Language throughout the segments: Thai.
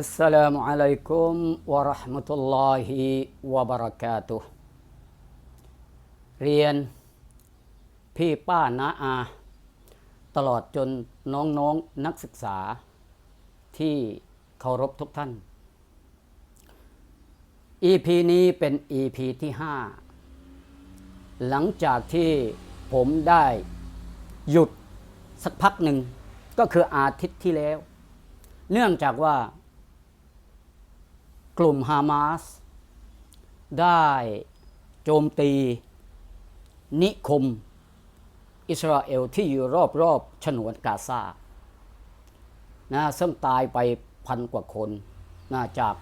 อัสสลามุอะลัยกุมวะเราะห์มะตุลลอฮิวะบะเรียน พี่ป้านาอา ตลอดจนน้องๆนนักศึกษา ที่เคารพทุกท่าน EP นี้เป็น EP ที่ 5 หลังจากที่ผมได้หยุดสักพักหนึ่ง ก็คืออาทิตย์ที่แล้ว เนื่องจากว่า กลุ่มฮามาสได้โจมตี นิคม อิสราเอลที่อยู่รอบๆฉนวนกาซานะซึ่งตายไปพันกว่าคนนะจาก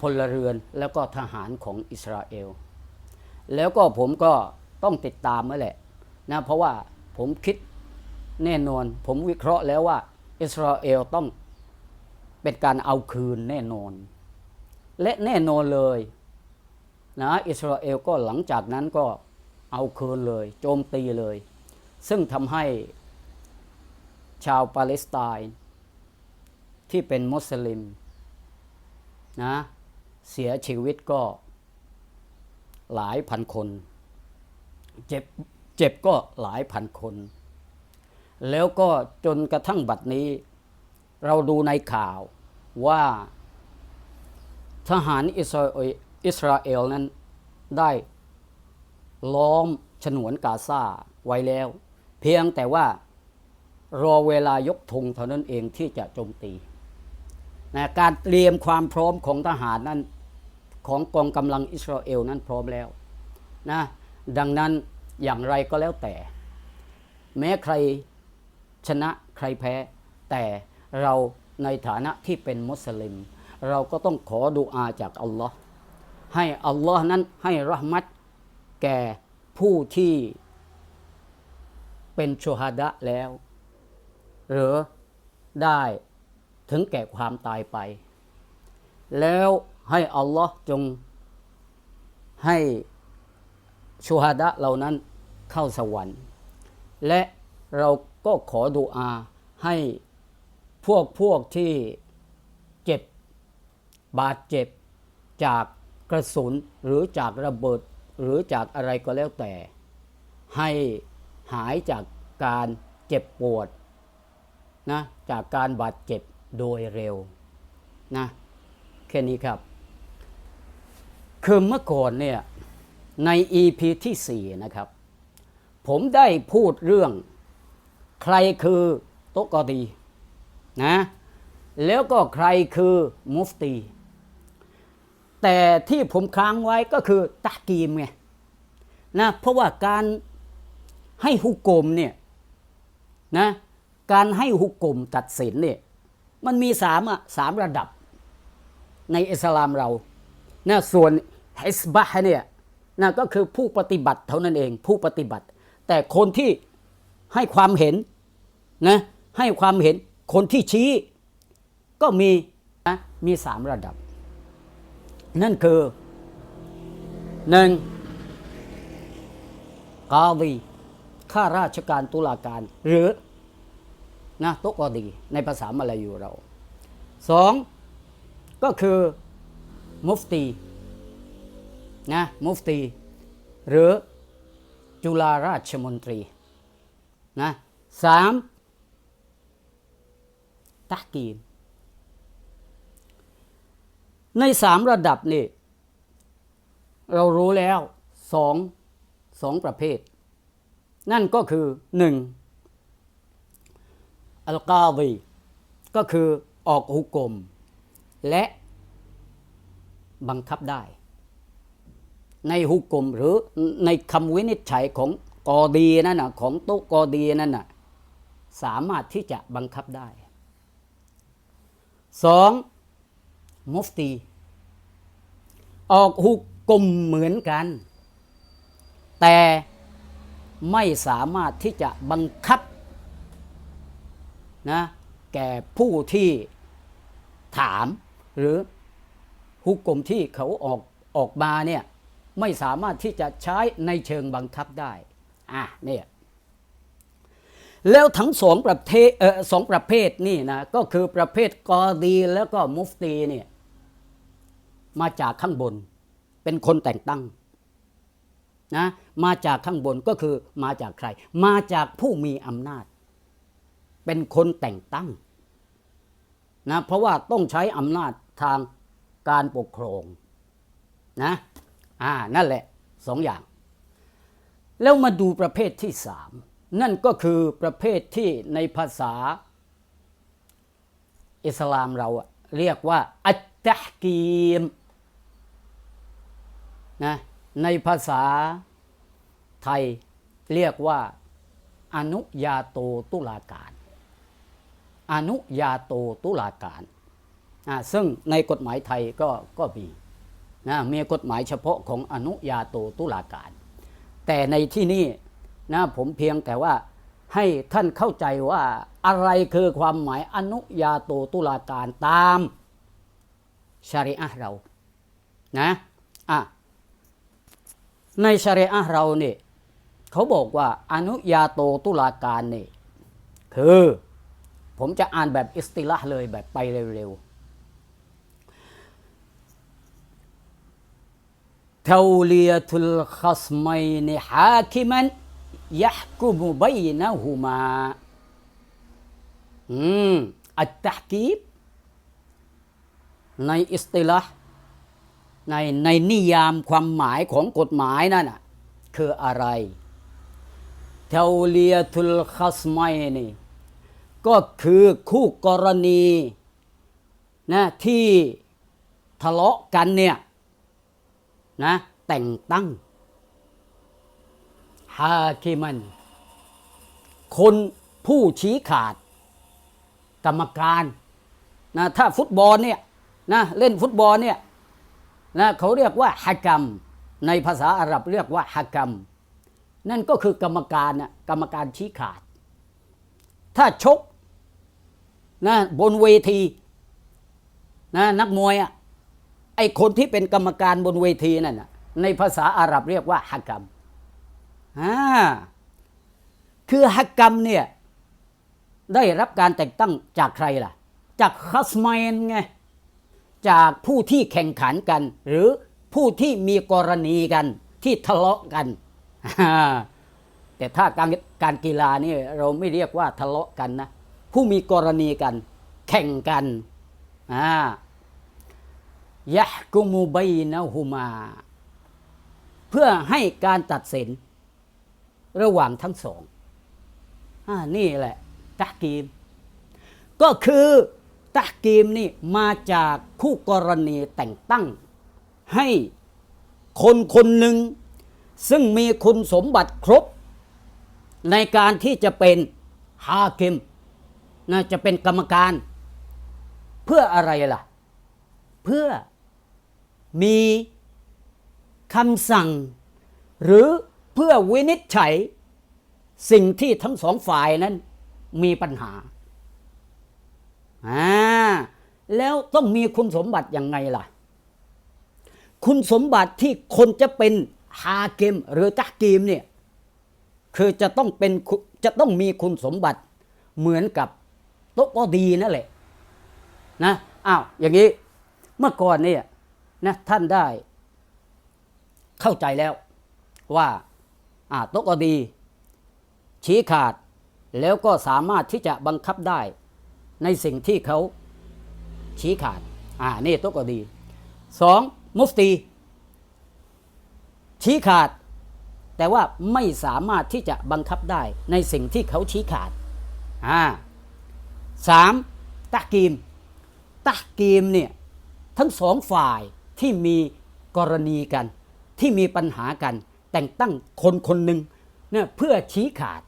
พลเรือนแล้วก็ทหารของอิสราเอล แล้วก็ผมก็ต้องติดตามนั่นแหละนะเพราะว่าผมคิดแน่นอน ผมวิเคราะห์แล้วว่า อิสราเอลต้อง เป็นการเอาคืนแน่นอน และแน่นอนเลยนะอิสราเอลก็หลังจากนั้นก็เอาคืนเลย โจมตีเลย ซึ่งทำให้ชาวปาเลสไตน์ที่เป็นมุสลิมนะเสียชีวิตก็หลายพันคน เจ็บเจ็บก็หลายพันคน แล้วก็จนกระทั่งบัดนี้ เราดูในข่าวว่าทหารอิสราเอลอิสราเอลนั้นได้ล้อมฉนวนกาซาไว้แล้ว เพียงแต่ว่ารอเวลายกธงเท่านั้นเองที่จะโจมตีนะการเตรียมความพร้อมของทหารนั้นของกองกำลังอิสราเอลนั้นพร้อมแล้วนะดังนั้นอย่างไรก็แล้วแต่ แม้ใครชนะใครแพ้แต่ เราในฐานะที่เป็นมุสลิม เราก็ต้องขอดุอาจากอัลลอฮ์ให้อัลลอฮ์นั้นให้รหมัดแก่ผู้ที่เป็นชูฮาดะแล้ว หรือได้ถึงแก่ความตายไป แล้วให้อัลลอฮ์จงให้ชูฮาดะเหล่านั้นเข้าสวรรค์ และเราก็ขอดุอาให้ พวกพวกที่เจ็บบาดเจ็บจากกระสุนหรือจากระเบิดหรือจากอะไรก็แล้วแต่ ให้หายจากการเจ็บปวดนะจากการบาดเจ็บโดยเร็วนะแค่นี้ครับ คือเมื่อก่อนเนี่ยใน EP ที่ 4 นะครับ ผมได้พูดเรื่องใครคือโตกอดี นะแล้วก็ใครคือมุฟตี แต่ที่ผมค้างไว้ก็คือตะกีมไงนะเพราะว่าการให้ฮุกกลมเนี่ยนะการให้ฮุกกลมตัดสินเนี่ยมันมีสามอะสามระดับในอิสลามเรานะส่วนฮิสบะเนี่ยนะก็คือผู้ปฏิบัติเท่านั้นเองผู้ปฏิบัติ แต่คนที่ให้ความเห็นนะให้ความเห็น คนที่ชี้ก็มีนะมีสามระดับ นั่นคือหนึ่งกาดีข้าราชการตุลาการ หรือนะโตกอดีในภาษามาลายูเราสองก็คือมุฟตีนะมุฟตี หรือจุฬาราชมนตรีนะสาม ตะกีมในสามระดับนี่เรารู้แล้วสองสองประเภท นั่นก็คือหนึ่งอัลกาดีก็คือออกหุกกลม และบังคับได้ ในหุกกลมหรือในคำวินิจฉัยของกอดีนั่นนะของโต๊ะกอดีนั่นนะสามารถที่จะบังคับได้ สองมุฟตี ออกหุกกลมเหมือนกัน แต่ไม่สามารถที่จะบังคับนะแก่ผู้ที่ถามหรือฮุกกลมที่เขาออกออกมาเนี่ยไม่สามารถที่จะใช้ในเชิงบังคับได้ อะเนี่ย แล้วทั้งสองประเทศเออสองประเภทนี่นะก็คือประเภทกอดีแล้วก็มุฟตีเนี่ยมาจากข้างบน เป็นคนแต่งตั้งนะมาจากข้างบนก็คือมาจากใคร มาจากผู้มีอำนาจ เป็นคนแต่งตั้งนะเพราะว่าต้องใช้อำนาจทางการปกครองนะอ่านั่นแหละสองอย่าง แล้วมาดูประเภทที่สาม นั่นก็คือประเภทที่ในภาษา อิสลามเราเรียกว่า อัตตะฮกีมนะในภาษาไทยเรียกว่า อนุญาโตตุลาการ อนุญาโตตุลาการอ่าซึ่งในกฎหมายไทยก็ก็มีนะมีกฎหมายเฉพาะของอนุญาโตตุลาการ แต่ในที่นี้ นะผมเพียงแต่ว่าให้ท่านเข้าใจว่าอะไรคือความหมายอนุญาโตตุลาการตามชาริอะห์เรานะอะในชาริอะห์เราเนี่ยเขาบอกว่าอนุญาโตตุลาการนี่คือผมจะอ่านแบบอิสติละเลยแบบไปเร็วๆเทวีทุลขสมัยนิ حا คิมัน ยะกุมุบัยนะฮูมาอืมอัตตะกีบในอิสติละในในนิยามความหมายของกฎหมายนั่นน่ะคืออะไรเทวเลียทุลคัสไมนี่ก็คือคู่กรณีนะที่ทะเลาะกันเนี่ยนะแต่งตั้ง ฮาคิมัน คนผู้ชี้ขาด กรรมการนะถ้าฟุตบอลเนี่ยนะเล่นฟุตบอลเนี่ยนะเขาเรียกว่าฮะกัมในภาษาอาหรับเรียกว่าฮะกัมนั่นก็คือกรรมการนะกรรมการชี้ขาด ถ้าชกนะบนเวทีนะนักมวยอะไอคนที่เป็นกรรมการบนเวทีนั่นนะในภาษาอาหรับเรียกว่าฮักกัม อ่าคือฮักกัมเนี่ยได้รับการแต่งตั้งจากใครล่ะ จากคัสไมนไง จากผู้ที่แข่งขันกัน หรือผู้ที่มีกรณีกันที่ทะเลาะกัน แต่ถ้าการการกีฬานี่เราไม่เรียกว่าทะเลาะกันนะ ผู้มีกรณีกัน แข่งกันอ่ายะกุมูบัยนะฮูมา เพื่อให้การตัดสิน ระหว่างทั้งสองอนี่แหละตะกีม ก็คือตะกีมนี่มาจากคู่กรณีแต่งตั้ง ให้คนคนหนึ่ง ซึ่งมีคุณสมบัติครบ ในการที่จะเป็นฮาคิมนะจะเป็นกรรมการ เพื่ออะไรล่ะ เพื่อมีคำสั่งหรือ พื่อวินิจฉัยสิ่งที่ทั้งสองฝ่ายนั้นมีปัญหาอ่าแล้วต้องมีคุณสมบัติยังไงล่ะ คุณสมบัติที่คนจะเป็นฮาเกมหรือตักกีมเนี่ยคือจะต้องเป็นคุจะต้องมีคุณสมบัติเหมือนกับโต๊ะก็ดีนั่นแหละนะอ้าวอย่างนี้เมื่อก่อนเนี่ยนะท่านได้เข้าใจแล้วว่า ตก็ดี ชี้ขาดแล้วก็สามารถที่จะบังคับได้ในสิ่งที่เขาชี้ขาด อ่า นี่ตก็ดีสองมุฟตี ชี้ขาด แต่ว่าไม่สามารถที่จะบังคับได้ในสิ่งที่เขาชี้ขาด อ่าสามตะกีมตะกีมเนี่ยทั้งสองฝ่ายที่มีกรณีกันที่มีปัญหากัน แต่งตั้งคนคนหนึ่งเนี่ยเพื่อชี้ขาด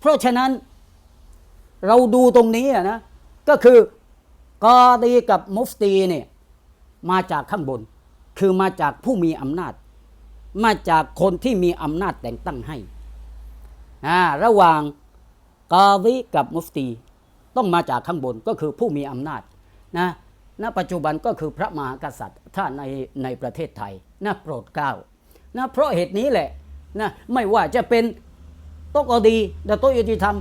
เพราะฉะนั้นเราดูตรงนี้นะก็คือกอดีกับมุฟตีเนี่ยมาจากข้างบน คือมาจากผู้มีอำนาจ มาจากคนที่มีอำนาจแต่งตั้งให้อ่าระหว่างกาดีกับมุฟตี ต้องมาจากข้างบนก็คือผู้มีอำนาจนะณปัจจุบันก็คือพระมหากษัตริย์ถ้านในในประเทศไทยนะโปรดเกล้า นะเพราะเหตุนี้แหละนะไม่ว่าจะเป็นโตะกอดีดโตะยุติธรรม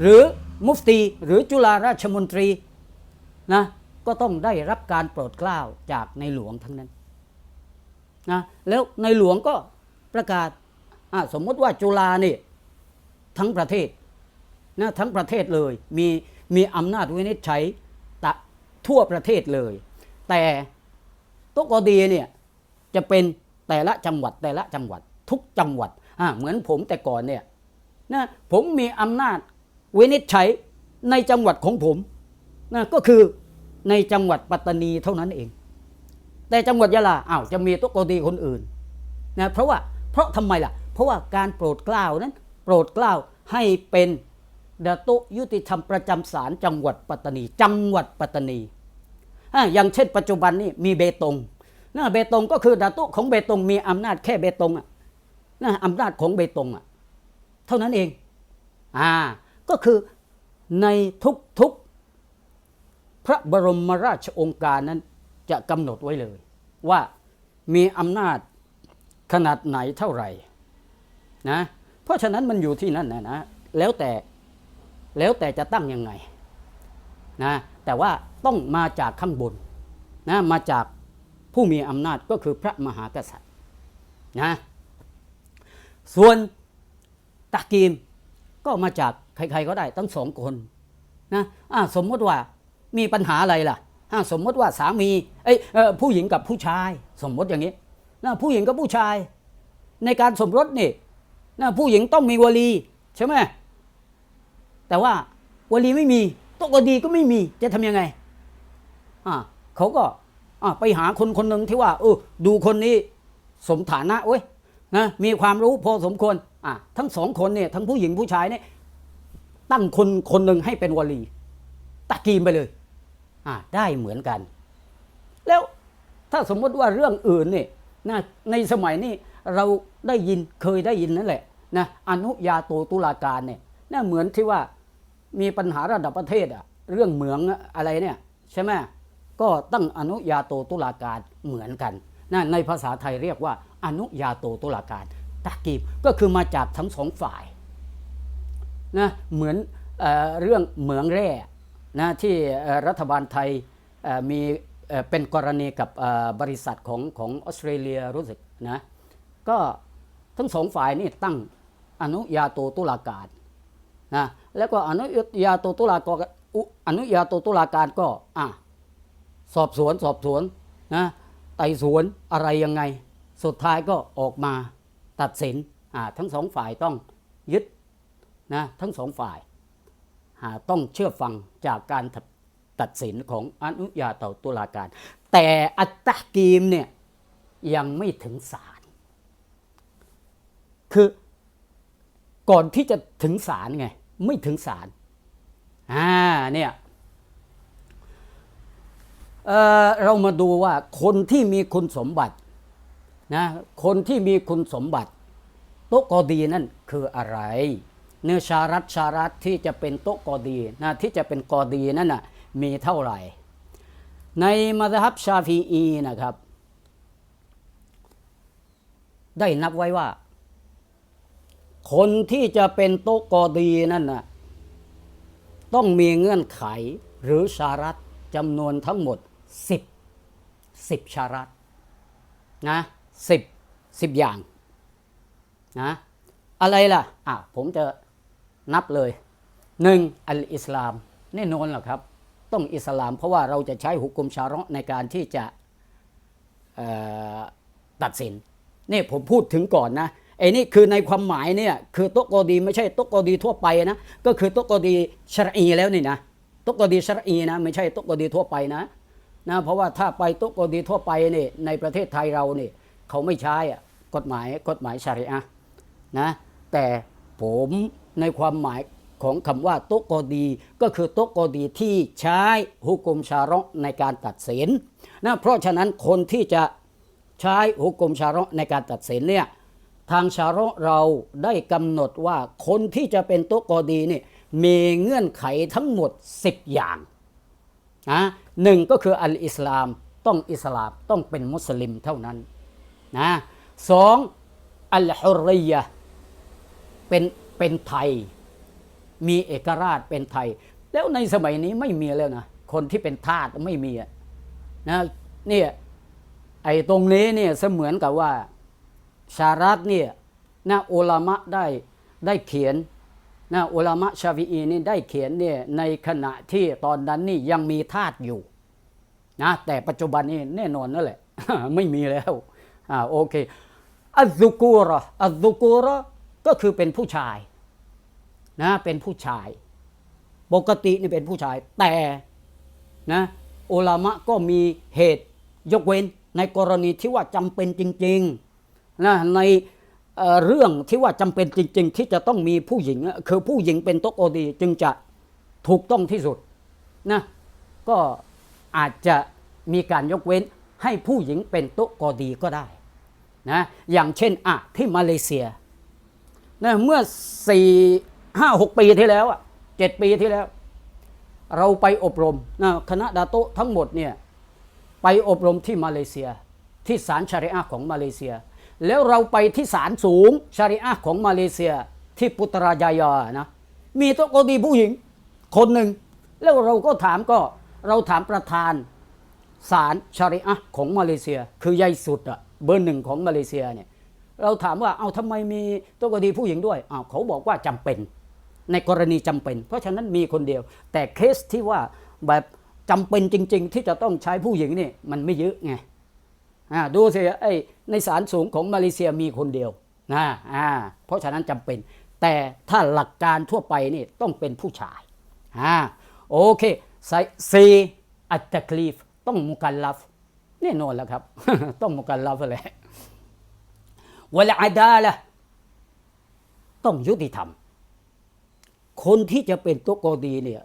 หรือมุฟตีหรือจุฬาราชมนตรีนะก็ต้องได้รับการโปรดเกล้าจากในหลวงทั้งนั้นนะแล้วในหลวงก็ประกาศอะสมมติว่าจุฬานี่ทั้งประเทศนะทั้งประเทศเลยมีมีอำนาจวินิจฉัยตะทั่วประเทศเลย แต่ตกอดีเนี่ยจะเป็น แต่ละจังหวัดแต่ละจังหวัด ทุกจังหวัดอะเหมือนผมแต่ก่อนเนี่ยนะผมมีอำนาจวินิจฉัยในจังหวัดของผมนะก็คือในจังหวัดปัตตานีเท่านั้นเอง แต่จังหวัดยะลาอ้าวจะมีตุกกดีคนอื่นนะเพราะว่าเพราะทำไมล่ะ เพราะว่าการโปรดเกล้านั้น โปรดเกล้าให้เป็นดาตุยุติธรรมประจำศาลจังหวัดปัตตานี จังหวัดปัตตานีอะอย่างเช่นปัจจุบันนี่มีเบตง นะเบตงก็คือดาตุของเบตงมีอำนาจแค่เบตงอะนะอำนาจของเบตงอะเท่านั้นเองอ่าก็คือในทุกๆ พระบรมราชองการนั้นจะกำหนดไว้เลย ว่ามีอำนาจขนาดไหนเท่าไหร่นะเพราะฉะนั้นมันอยู่ที่นั่นนะนะแล้วแต่แล้วแต่จะตั้งยังไงนะแต่ว่าต้องมาจากข้างบนนะมาจาก ผู้มีอำนาจก็คือพระมหากษัตริย์นะส่วนตะกีมก็มาจากใครๆก็ได้ทั้งสองคนนะอ่าสมมติว่ามีปัญหาอะไรล่ะสมมติว่าสามีเอ้ยเอ่อผู้หญิงกับผู้ชาย สมมติอย่างนี้นะผู้หญิงกับผู้ชาย ในการสมรสนี่นะผู้หญิงต้องมีวลีใช่ไหมแต่ว่าวลีไม่มีตกดีก็ไม่มีจะทำยังไงอ่าเขาก็ ไปหาคนคนหนึ่งที่ว่าเออดูคนนี้สมฐานะเว้ยนะมีความรู้พอสมควรอะทั้งสองคนเนี่ยทั้งผู้หญิงผู้ชายเนี่ยตั้งคนคนหนึ่งให้เป็นวลีตะกีมไปเลยอะได้เหมือนกัน แล้วถ้าสมมติว่าเรื่องอื่นเนี่ยนะในสมัยนี้เราได้ยินเคยได้ยินนั่นแหละนะอนุญาโตตุลาการเนี่ยน่าเหมือนที่ว่ามีปัญหาระดับประเทศอะเรื่องเหมืองอะไรเนี่ยใช่ไหม ก็ตั้งอนุญาโตตุลาการเหมือนกันนะในภาษาไทยเรียกว่า อนุญาโตตุลาการตะกีบก็คือมาจากทั้งสองฝ่ายนะเหมือนเอเรื่องเหมืองแร่นะที่รัฐบาลไทยมีเป็นกรณีกับบริษัทของของออสเตรเลียรู้สึกนะก็ทั้งสองฝ่ายนี่ตั้งอนุญาโตตุลาการนะแล้วก็อนุญาโตตุลาการอนุญาโตตุลาการก็อะ สอบสวนสอบสวนนะไต่สวนอะไรยังไง สุดท้ายก็ออกมาตัดสินทั้งสองฝ่ายต้องยึดนะทั้งสองฝ่ายาต้องเชื่อฟังจากการตัดตัดสินของอนุญาโตตุลาการ แต่อัตตะกีมเนี่ยยังไม่ถึงศาลคือก่อนที่จะถึงศาลไง ไม่ถึงศาลอ่าเนี่ย เเรามาดูว่าคนที่มีคุณสมบัตินะคนที่มีคุณสมบัติโต๊ะกอดีนั่นคืออะไร เนื้อชารัตชารัตที่จะเป็นโต๊ะกอดีนะที่จะเป็นกอดีนั่นน่ะมีเท่าไหร่ ในมัธยับชาฟีอีนะครับ ได้นับไว้ว่า คนที่จะเป็นโต๊ะกอดีนั่นน่ะต้องมีเงื่อนไขหรือชารัตจำนวนทั้งหมด 10 10ชารัตนะสิบสิบอย่างนะอะไรล่ะอะผมจะนับเลยหนึ่งอัลอิสลามแน่นอนหรอครับ ต้องอิสลาม เพราะว่าเราจะใช้หุกกุมชาระในการที่จะตัดสินนี่ผมพูดถึงก่อนนะไอ้นี่คือในความหมายเนี่ยคือโตะกอดีไม่ใช่โตะกอดีทั่วไปนะก็คือโตะกอดีชรอีแล้วนี่นะโตะกอดีชรอีนะไม่ใช่โตะกอดีทั่วไปนะ นะเพราะว่าถ้าไปโตะกดีทั่วไปนี่ในประเทศไทยเรานี่เขาไม่ใช้อะกฎหมายกฎหมายชาริอะนะแต่ผมในความหมายของคำว่าโตะกดีก็คือโตะกดีที่ใช้หุกกุมชาระในการตัดสินนะเพราะฉะนั้นคนที่จะใช้หุกกุมชาระในการตัดสินเนี่ยทางชาระเราได้กำหนดว่าคนที่จะเป็นโตะกดีนี่มีเงื่อนไขทั้งหมด 10 อย่างนะ หนึ่งก็คืออัลอิสลามต้องอิสลามต้องเป็นมุสลิมเท่านั้นนะสองอัลฮุรริยะเป็นเป็นไทย มีเอกราชเป็นไทย แล้วในสมัยนี้ไม่มีแล้วนะคนที่เป็นทาสไม่มีนะเนี่ยไอ้ตรงนี้เนี่ยเสมือนกับว่าชารัตเนี่ยนะอุลามะได้ได้เขียน นะอุลามะชาฟีอีนี่ได้เขียนเนี่ยในขณะที่ตอนนั้นนี่ยังมีทาสอยู่นะแต่ปัจจุบันนี่แน่นอนนั่นแหละ ไม่มีแล้วอ่าโอเคอัลซุกูรออัลซุกูรอก็คือเป็นผู้ชายนะเป็นผู้ชาย ปกตินี่เป็นผู้ชาย แต่นะอุลามะก็มีเหตุยกเว้นในกรณีที่ว่าจำเป็นจริงๆนะใน เรื่องที่ว่าจำเป็นจริง ๆ ที่จะต้องมีผู้หญิงคือผู้หญิงเป็นโตะโกดีจึงจะถูกต้องที่สุดนะก็อาจจะมีการยกเว้นให้ผู้หญิงเป็นโตะโกดีก็ได้นะอย่างเช่นอะที่มาเลเซียนะเมื่อสี่ห้าหกปีที่แล้วอะเจ็ดปีที่แล้ว เราไปอบรมนะคณะดาโตทั้งหมดเนี่ยไปอบรมที่มาเลเซียที่ศาลชาริอะของมาเลเซีย แล้วเราไปที่ศาลสูงชาริอะของมาเลเซียที่ปุตรายายานะ มีโตะโกดีผู้หญิง คนหนึ่ง แล้วเราก็ถามก็เราถามประธานศาลชาริอะของมาเลเซีย คือใหญ่สุดอะเบอร์หนึ่งของมาเลเซียเนี่ยเราถามว่าเอาทำไมมีโตะโกดีผู้หญิงด้วยอ้าวเขาบอกว่าจำเป็น ในกรณีจำเป็น เพราะฉะนั้นมีคนเดียว แต่เคสที่ว่าแบบจำเป็นจริง ๆ ที่จะต้องใช้ผู้หญิงนี่มันไม่เยอะไง ดูสิไอ้ในศาลสูงของมาเลเซียมีคนเดียวนะอ่าเพราะฉะนั้นจำเป็น แต่ถ้าหลักการทั่วไปนี่ต้องเป็นผู้ชายอ่าโอเคซีอัตตคลีฟต้องมุกัลลัฟแน่นอนแล้วครับ ต้องมุกัลลัฟแหละวลอาดาละต้องยุติธรรม คนที่จะเป็นตัวโกดีเนี่ย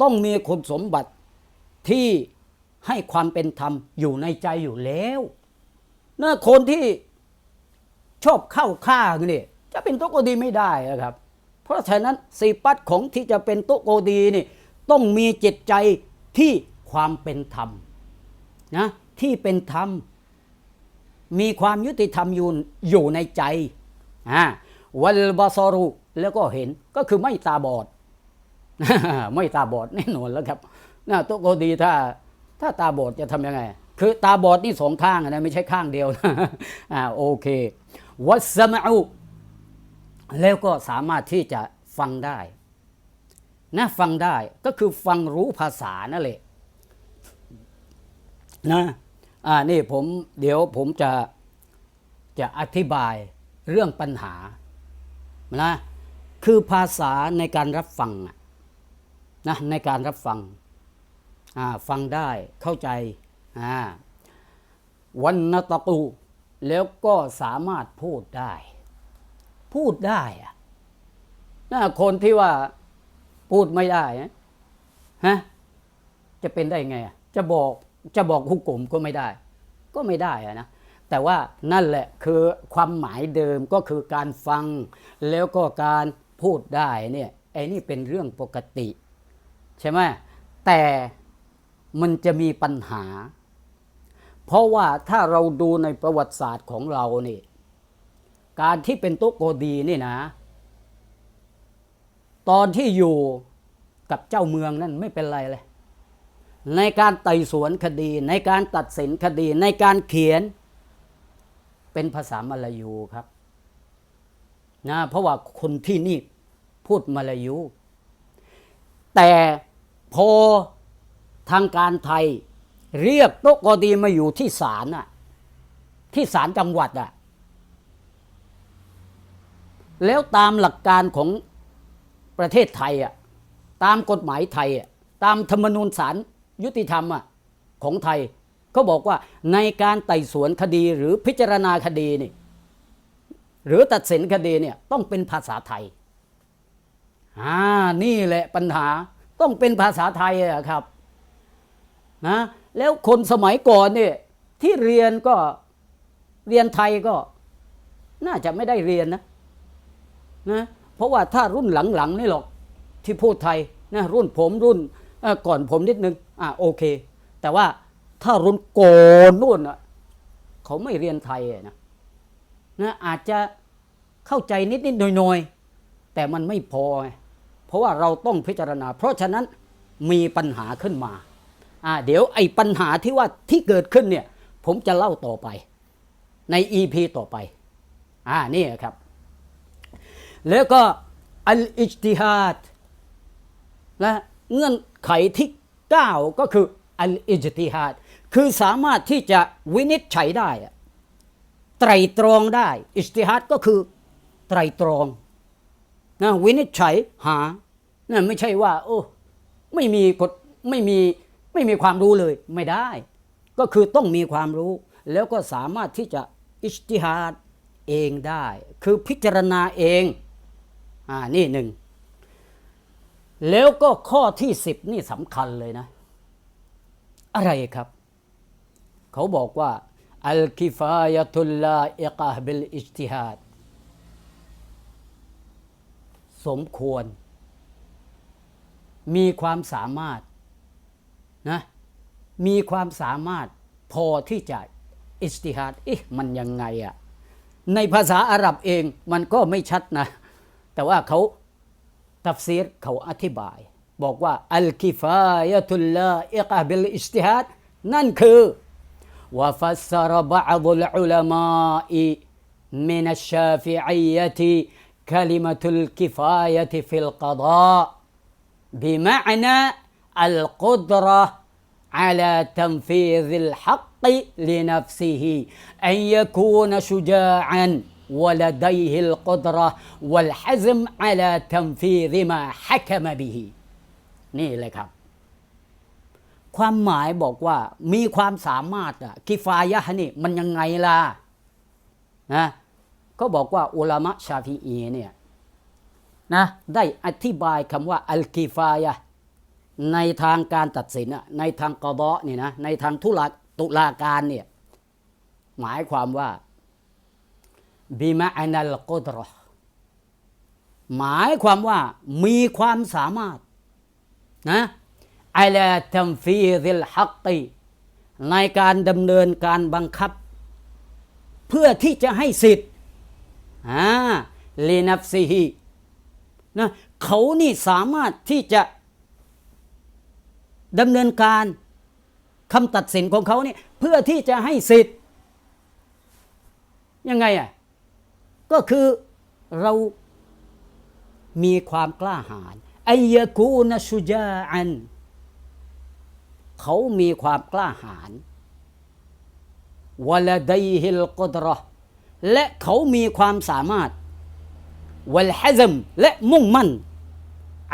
ต้องมีคุณสมบัติที่ ให้ความเป็นธรรมอยู่ในใจอยู่แล้วนะคนที่ชอบเข้าข้างนี่จะเป็นตัวโกดีไม่ได้อะครับ เพราะฉะนั้นสีปัตของที่จะเป็นตัวโกดีนี่ต้องมีจิตใจที่ความเป็นธรรมนะที่เป็นธรรม มีความยุติธรรมอยู่อยู่ในใจอ่าวัลบาซอรุแล้วก็เห็นก็คือไม่ตาบอด ไม่ตาบอดแน่นอนแล้วครับนะโตะโกดีถ้า ถ้าตาบอดจะทำยังไง คือตาบอดนี่สองข้างนะไม่ใช่ข้างเดียวนะอ่าโอเควัสมะอุแล้วก็สามารถที่จะฟังได้นะฟังได้ก็คือฟังรู้ภาษานั่นแหละนะอ่านี่ผมเดี๋ยวผมจะจะอธิบายเรื่องปัญหานะคือภาษาในการรับฟังอะนะในการรับฟัง ฟังได้เข้าใจวันนตะกูแล้วก็สามารถพูดได้ พูดได้อะนะคนที่ว่าพูดไม่ได้ฮะจะเป็นได้ไงจะบอกจะบอกหุกกลมก็ไม่ได้ ก็ไม่ได้อะนะแต่ว่านั่นแหละคือความหมายเดิมก็คือการฟัง แล้วก็การพูดได้เนี่ยไอ้นี่เป็นเรื่องปกติ ใช่ไหมแต่ มันจะมีปัญหา เพราะว่าถ้าเราดูในประวัติศาสตร์ของเรานี่ การที่เป็นโตะโกดีนี่นะ ตอนที่อยู่กับเจ้าเมืองนั่นไม่เป็นไรเลย ในการไต่สวนคดี ในการตัดสินคดี ในการเขียน เป็นภาษามลายูครับนะเพราะว่าคนที่นี่พูดมลายู แต่พอ ทางการไทย เรียกโตะกอดีมาอยู่ที่ศาลน่ะที่ศาลจังหวัดอะแล้วตามหลักการของประเทศไทยอะตามกฎหมายไทยอะตามธรรมนูญศาลยุติธรรมอะของไทยเขาบอกว่าในการไต่สวนคดีหรือพิจารณาคดีนี่หรือตัดสินคดีเนี่ยต้องเป็นภาษาไทยอ่านี่แหละปัญหาต้องเป็นภาษาไทยอะครับ นะแล้วคนสมัยก่อนเนี่ยที่เรียนก็เรียนไทยก็ น่าจะไม่ได้เรียนนะนะเพราะว่าถ้ารุ่นหลังๆนี่หรอกที่พูดไทยนะรุ่นผมรุ่นก่อนผมนิดนึงอ่าโอเค แต่ว่าถ้ารุ่นโกนนู่นเขาไม่เรียนไทยนะนะอาจจะเข้าใจนิดนิดๆหน่อยหน่อยแต่มันไม่พอ เพราะว่าเราต้องพิจารณา เพราะฉะนั้นมีปัญหาขึ้นมา เดี๋ยวไอ้ปัญหาที่ว่าที่เกิดขึ้นเนี่ยผมจะเล่าต่อไปใน EP ต่อไป อ่า นี่ครับ แล้วก็อัลอิจติฮัดและเงื่อนไขที่ 9 ก็คืออัลอิจติฮัดคือสามารถที่จะวินิจฉัยได้อะไตรตรองได้ อิจติฮัดก็คือไตรตรองนะวินิจฉัยหานะไม่ใช่ว่า โอ้ ไม่มีกฎไม่มี ไม่มีความรู้เลยไม่ได้ ก็คือต้องมีความรู้ แล้วก็สามารถที่จะอิจติฮัดเองได้ คือพิจารณาเองอ่านี่หนึ่งแล้วก็ข้อที่สิบนี่สำคัญเลยนะ อะไรครับ เขาบอกว่าอัลกิฟายตุลลาอิกะบิลอิจติฮัดสมควร มีความสามารถ นะมีความสามารถพอที่จะอิสติฮัดเอ๊ะมันยังไงอะในภาษาอาหรับเองมันก็ไม่ชัดนะ แต่ว่าเขาตัฟซีรเขาอธิบาย บอกว่าอัลกิฟายะตุลลาอิกะบิลอิสติฮัดนั่นคือวะฟัสรบะดุลอุลามาอีมินัชชาฟิอียะติคลิมะตุลกิฟายะติฟิลกดาบิมะนา القدرة على تنفيذ الحق لنفسه أن يكون شجاعا ولديه القدرة والحزم على تنفيذ ما حكم به นี่เลยครับ ความหมายบอกว่ามีความสามารถอะกิฟายะห์นี่มันยังไงล่ะนะก็บอกว่าอุลามะชาฟีอีเนี่ยนะได้อธิบายคำว่าอัลกิฟายะห์ ในทางการตัดสินอะในทางกอดอนี่ยนะในทางทุลาตุลาการเนี่ยหมายความว่าบิมาอันัลกุดรหมายความว่ามีความสามารถนะอัลาตัมฟีซิลฮักกีในการดำเนินการบังคับ เพื่อที่จะให้สิทธิ์อ่าลีนับซีฮีนะเขานี่สามารถที่จะ ดำเนินการคำตัดสินของเขาเนี่ยเพื่อที่จะให้สิทธิ์ยังไงอะก็คือเรามีความกล้าหาญไอยกูนชุจาอัน เขามีความกล้าหาญวลาดัยฮิลกดราะห์และเขามีความสามารถวลฮะซมและมุ่งมั่น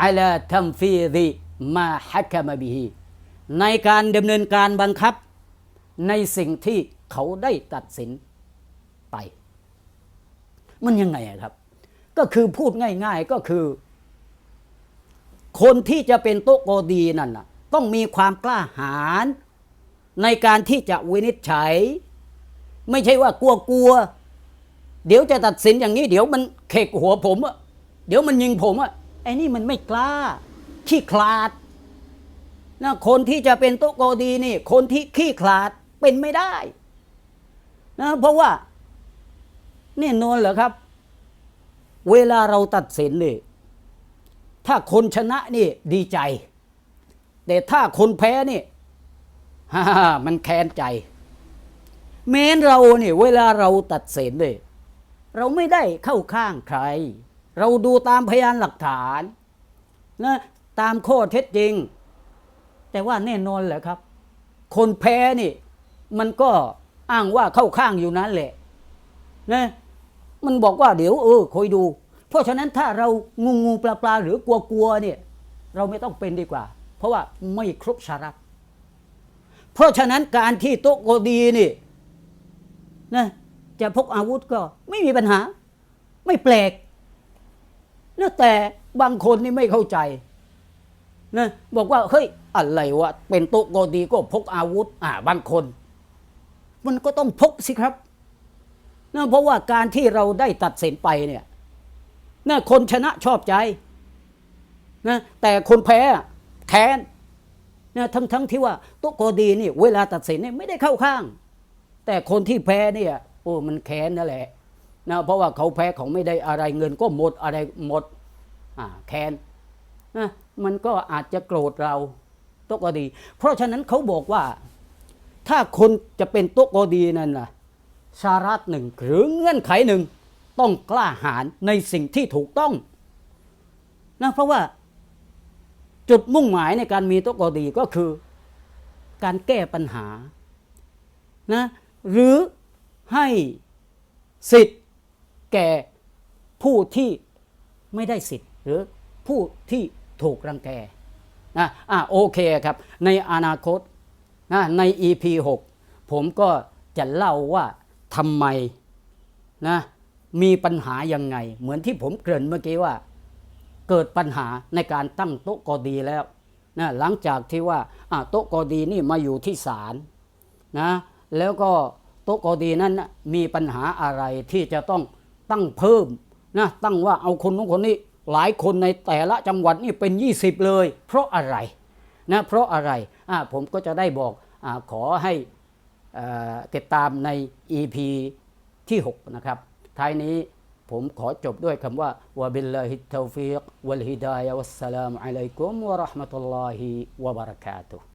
อัลาทัมฟีดิ มาฮักมะบิฮีในการดำเนินการบังคับ ในสิ่งที่เขาได้ตัดสินไป มันยังไงครับ ก็คือพูดง่าย ๆก็คือ คนที่จะเป็นโตะโกดีนั่นนะต้องมีความกล้าหาญในการที่จะวินิจฉัย ไม่ใช่ว่ากลัวกลัวๆเดี๋ยวจะตัดสินอย่างนี้ เดี๋ยวมันเขกหัวผมอะเดี๋ยวมันยิงผมอะไอ้นี่มันไม่กล้า ขี้คลาดนะคนที่จะเป็นโตะโกดีนี่ คนที่ขี้คลาดเป็นไม่ได้นะเพราะว่าแน่นอนเหรอครับ เวลาเราตัดสินนี่ถ้าคนชนะนี่ดีใจ แต่ถ้าคนแพ้นี่ฮ่ามันแค้นใจแม้นเราเนี่ยเวลาเราตัดสินเนี่ยเราไม่ได้เข้าข้างใคร เราดูตามพยานหลักฐานนะ ตามข้อเท็จจริง แต่ว่าแน่นอนแหละครับ คนแพ้นี่มันก็อ้างว่าเข้าข้างอยู่นั้นแหละนะมันบอกว่าเดี๋ยวเออคอยดู เพราะฉะนั้นถ้าเรางูงูปลาปลาหรือกลัวกลัวเนี่ย เราไม่ต้องเป็นดีกว่า เพราะว่าไม่ครบชารัตเพราะฉะนั้นการที่โต๊ะโกดีนี่นะจะพกอาวุธก็ไม่มีปัญหา ไม่แปลกนะแต่บางคนนี่ไม่เข้าใจ นะบอกว่าเฮ้ยอะไรวะเป็นโต๊ะโกดีก็พกอาวุธ อ่าบางคน มันก็ต้องพกสิครับนะเพราะว่าการที่เราได้ตัดสินไปเนี่ยนะคนชนะชอบใจนะแต่คนแพ้แค้นนะทั้งทั้งที่ว่าโตะโกดีนี่เวลาตัดสินเนี่ยไม่ได้เข้าข้าง แต่คนที่แพ้เนี่ยโอ้มันแค้นนั่นแหละนะเพราะว่าเขาแพ้เขาไม่ได้อะไรเงินก็หมดอะไรหมดอ่าแค้น มันก็อาจจะโกรธเราโตะกอดี เพราะฉะนั้นเขาบอกว่า ถ้าคนจะเป็นโตะกอดีนั่นนะชารัตหนึ่งหรือเงื่อนไขหนึ่งต้องกล้าหาญในสิ่งที่ถูกต้องนะเพราะว่าจุดมุ่งหมายในการมีโตะกอดีก็คือ การแก้ปัญหานะหรือให้สิทธิ์แก่ผู้ที่ไม่ได้สิทธิ์หรือ ผู้ที่ถูกรังแกนะอะโอเคครับ ในอนาคตนะใน EP 6 ผมก็จะเล่าว่าทำไมนะมีปัญหายังไง เหมือนที่ผมเกริ่นเมื่อกี้ว่า เกิดปัญหาในการตั้งโต๊ะกอดีแล้วนะหลังจากที่ว่าโต๊ะกอดีนี่มาอยู่ที่ศาลนะแล้วก็โต๊ะกอดีนั้นนะมีปัญหาอะไรที่จะต้องตั้งเพิ่มนะตั้งว่าเอาคนนู้นคนนี้ หลายคนในแต่ละจังหวัดนี่เป็น 20 เลย เพราะอะไรนะเพราะอะไรอะผมก็จะได้บอกอาขอให้ติดตามใน EP ที่ 6 นะครับ ท้ายนี้ผมขอจบด้วยคำว่าวะบิลลาฮิตตาวฟีกวัลฮิดายะวัสสลามุอะลัยกุมวะราะห์มะตุลลอฮิวะบะเราะกาตุฮ์